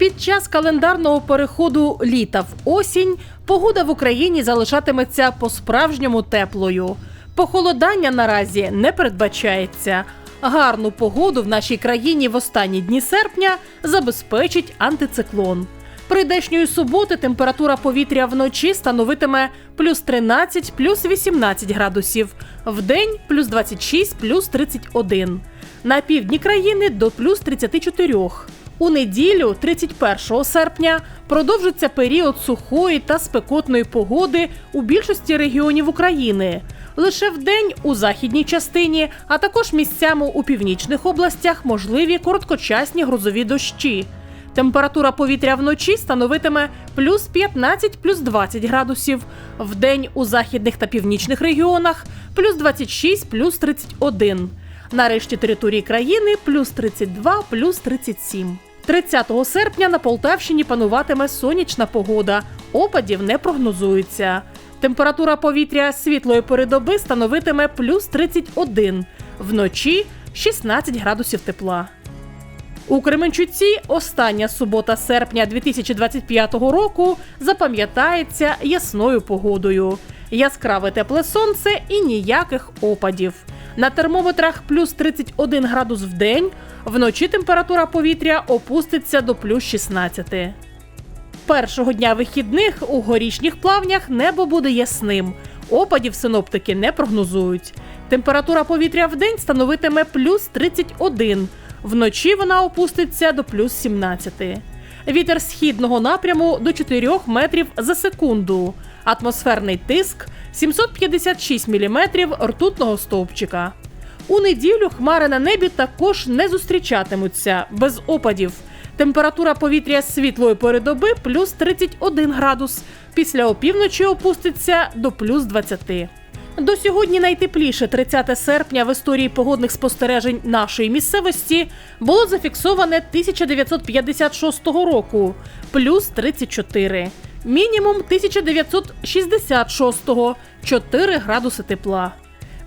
Під час календарного переходу літа в осінь погода в Україні залишатиметься по-справжньому теплою. Похолодання наразі не передбачається. Гарну погоду в нашій країні в останні дні серпня забезпечить антициклон. Прийдешньої суботи температура повітря вночі становитиме плюс 13, плюс 18 градусів, вдень плюс 26, плюс 31. На півдні країни до плюс 34. У неділю, 31 серпня, продовжиться період сухої та спекотної погоди у більшості регіонів України. Лише вдень у західній частині, а також місцями у північних областях можливі короткочасні грозові дощі. Температура повітря вночі становитиме плюс 15, плюс 20 градусів. Вдень у західних та північних регіонах плюс 26, плюс 31. На решті території країни плюс 32, плюс 37. 30 серпня на Полтавщині пануватиме сонячна погода. Опадів не прогнозується. Температура повітря світлої передоби становитиме плюс 31. Вночі 16 градусів тепла. У Кременчуці остання субота серпня 2025 року запам'ятається ясною погодою. Яскраве тепле сонце і ніяких опадів. На термометрах плюс 31 градус в день, вночі температура повітря опуститься до плюс 16. Першого дня вихідних у горішніх плавнях небо буде ясним. Опадів синоптики не прогнозують. Температура повітря в день становитиме плюс 31. Вночі вона опуститься до плюс 17. Вітер східного напряму до 4 метрів за секунду. Атмосферний тиск 756 міліметрів ртутного стовпчика. У неділю хмари на небі також не зустрічатимуться без опадів. Температура повітря світлої передоби плюс 31 градус. Після опівночі опуститься до плюс 20. До сьогодні найтепліше 30 серпня в історії погодних спостережень нашої місцевості було зафіксоване 1956 року плюс 34. Мінімум 1966 4 градуси тепла.